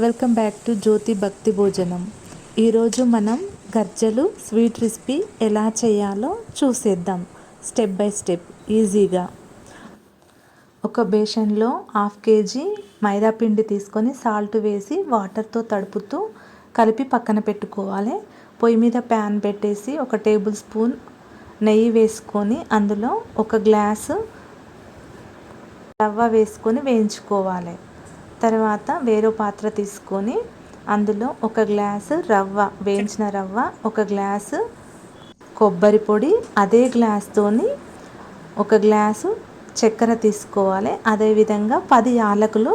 Welcome back to జ్యోతి భక్తి భోజనం. ఈరోజు మనం గజ్జలు స్వీట్ రెసిపీ ఎలా చేయాలో చూసేద్దాం. స్టెప్ బై స్టెప్ ఈజీగా. ఒక బేషన్లో హాఫ్ కేజీ మైదా పిండి తీసుకొని సాల్ట్ వేసి వాటర్తో తడుపుతూ కలిపి పక్కన పెట్టుకోవాలి. పొయ్యి మీద ప్యాన్ పెట్టేసి ఒక టేబుల్ స్పూన్ నెయ్యి వేసుకొని అందులో ఒక గ్లాసు రవ్వ వేసుకొని వేయించుకోవాలి. తర్వాత వేరే పాత్ర తీసుకొని అందులో ఒక గ్లాసు రవ్వ వేయించిన రవ్వ ఒక గ్లాసు కొబ్బరి పొడి అదే గ్లాస్తోని ఒక గ్లాసు చక్కెర తీసుకోవాలి. అదేవిధంగా పది యాలకులు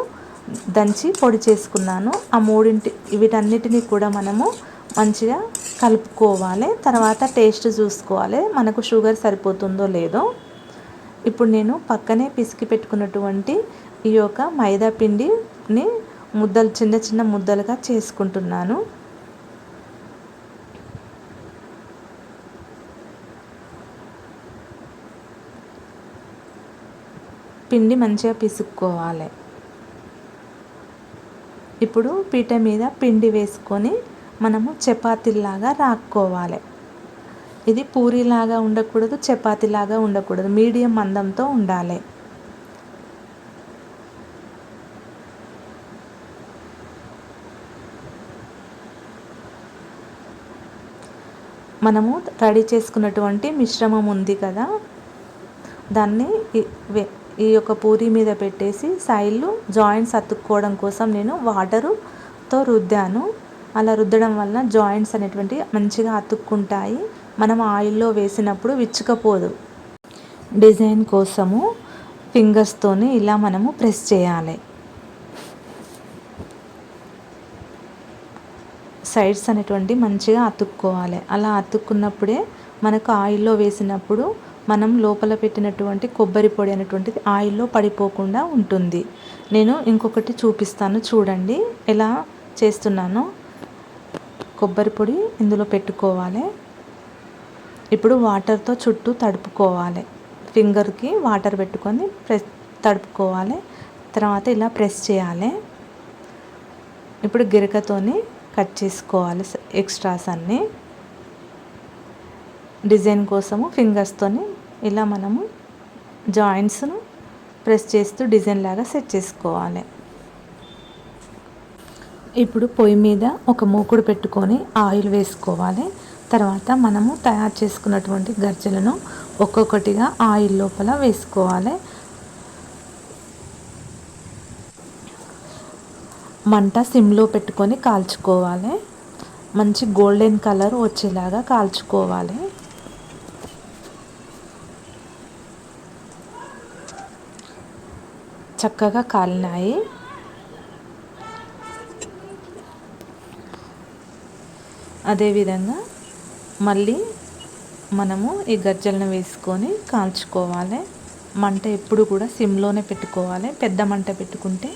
దంచి పొడి చేసుకున్నాను. ఆ మూడింటి వీటన్నిటిని కూడా మనము మంచిగా కలుపుకోవాలి. తర్వాత టేస్ట్ చూసుకోవాలి. మనకు షుగర్ సరిపోతుందో లేదో. ఇప్పుడు నేను పక్కనే పిసికి పెట్టుకున్నటువంటి ఈ యొక్క మైదా పిండి ని ముద్దలు చిన్న చిన్న ముద్దలుగా చేసుకుంటున్నాను. పిండి మంచిగా పిసుక్కోవాలి. ఇప్పుడు పీట మీద పిండి వేసుకొని మనము చపాతీలాగా రాక్కోవాలి. ఇది పూరిలాగా ఉండకూడదు చపాతీలాగా ఉండకూడదు. మీడియం మందంతో ఉండాలి. మనము రెడీ చేసుకున్నటువంటి మిశ్రమం ఉంది కదా దాన్ని ఈ యొక్క పూరి మీద పెట్టేసి సైడ్లు జాయింట్స్ అతుక్కోవడం కోసం నేను వాటరుతో రుద్దాను. అలా రుద్దడం వల్ల జాయింట్స్ అనేటువంటి మంచిగా అతుక్కుంటాయి. మనం ఆయిల్లో వేసినప్పుడు విచ్చుకపోదు. డిజైన్ కోసము ఫింగర్స్తోని ఇలా మనము ప్రెస్ చేయాలి. సైడ్స్ అనేటువంటి మంచిగా అతుక్కోవాలి. అలా అతుక్కున్నప్పుడే మనకు ఆయిల్లో వేసినప్పుడు మనం లోపల పెట్టినటువంటి కొబ్బరి పొడి అనేటువంటిది ఆయిల్లో పడిపోకుండా ఉంటుంది. నేను ఇంకొకటి చూపిస్తాను. చూడండి. ఎలా చేస్తున్నానో? కొబ్బరి పొడి ఇందులో పెట్టుకోవాలి. ఇప్పుడు వాటర్తో చుట్టూ తడుపుకోవాలి. ఫింగర్కి వాటర్ పెట్టుకొని ప్రెస్ తడుపుకోవాలి. తర్వాత ఇలా ప్రెస్ చేయాలి. ఇప్పుడు గిరకతోని కట్ చేసుకోవాలి ఎక్స్ట్రాస్ అన్నీ. డిజైన్ కోసము ఫింగర్స్తోని ఇలా మనము జాయింట్స్ను ప్రెస్ చేస్తూ డిజైన్ లాగా సెట్ చేసుకోవాలి. ఇప్పుడు పొయ్యి మీద ఒక మూకుడు పెట్టుకొని ఆయిల్ వేసుకోవాలి. తర్వాత మనము తయారు చేసుకున్నటువంటి గర్జలను ఒక్కొక్కటిగా ఆయిల్ లోపల వేసుకోవాలి. మంట సిమ్లో పెట్టుకొని కాల్చుకోవాలి. మంచి గోల్డెన్ కలర్ వచ్చేలాగా కాల్చుకోవాలి. చక్కగా కాలినాయి. అదేవిధంగా మళ్ళీ మనము ఈ గజ్జలను వేసుకొని కాల్చుకోవాలి. మంట ఎప్పుడు కూడా సిమ్లోనే పెట్టుకోవాలి. పెద్ద మంట పెట్టుకుంటే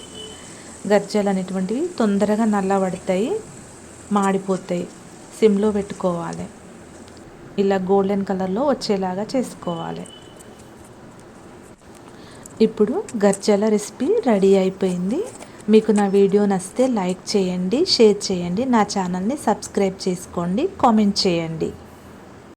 గజ్జలు అనేటువంటివి తొందరగా నల్లబడతాయి మాడిపోతాయి. సిమ్లో పెట్టుకోవాలి. ఇలా గోల్డెన్ కలర్లో వచ్చేలాగా చేసుకోవాలి. ఇప్పుడు గజ్జల రెసిపీ రెడీ అయిపోయింది. మీకు నా వీడియో నచ్చితే లైక్ చేయండి షేర్ చేయండి. నా ఛానల్ని సబ్స్క్రైబ్ చేసుకోండి కామెంట్ చేయండి.